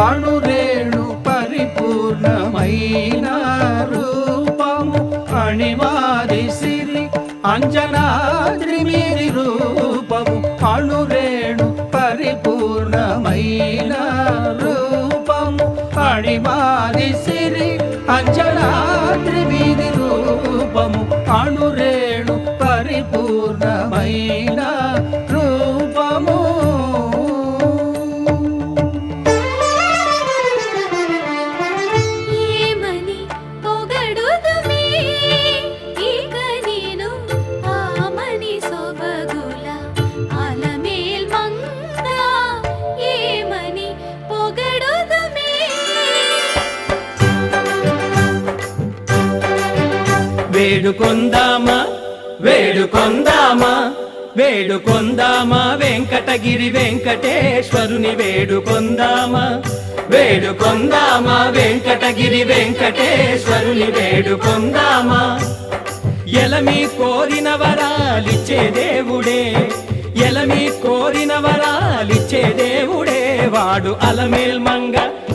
అణురేణు పరిపూర్ణమైన రూపము అణివాది సిరి అంజనాద్రిమిరి రూపము అణురేణు పరిపూర్ణమైన రూపము అణివాది సిరి అంజనాద్రిమిరి రూపము అణురేణు పరిపూర్ణమైన రూ వేడుకొందామా? వేడుకొందామా? వేడుకొందామా? వెంకటగిరి వెంకటేశ్వరుని వేడుకొందామా? వేడుకొందామా? వెంకటగిరి వెంకటేశ్వరుని వేడుకొందామా? ఎలమి కోరిన వరాలిచ్చే దేవుడే ఎలమి కోరిన వరాలిచ్చే దేవుడే వాడు అలమేల్మంగ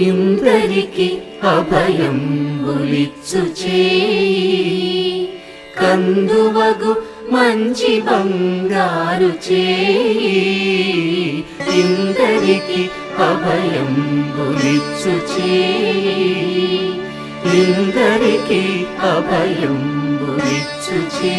ఇందరికి అభయం గులిచ్చుచే కందువగు మంచి బంగారు చేయి ఇందరికి అభయం గులిచ్చుచే ఇందరికి అభయం గులిచ్చుచే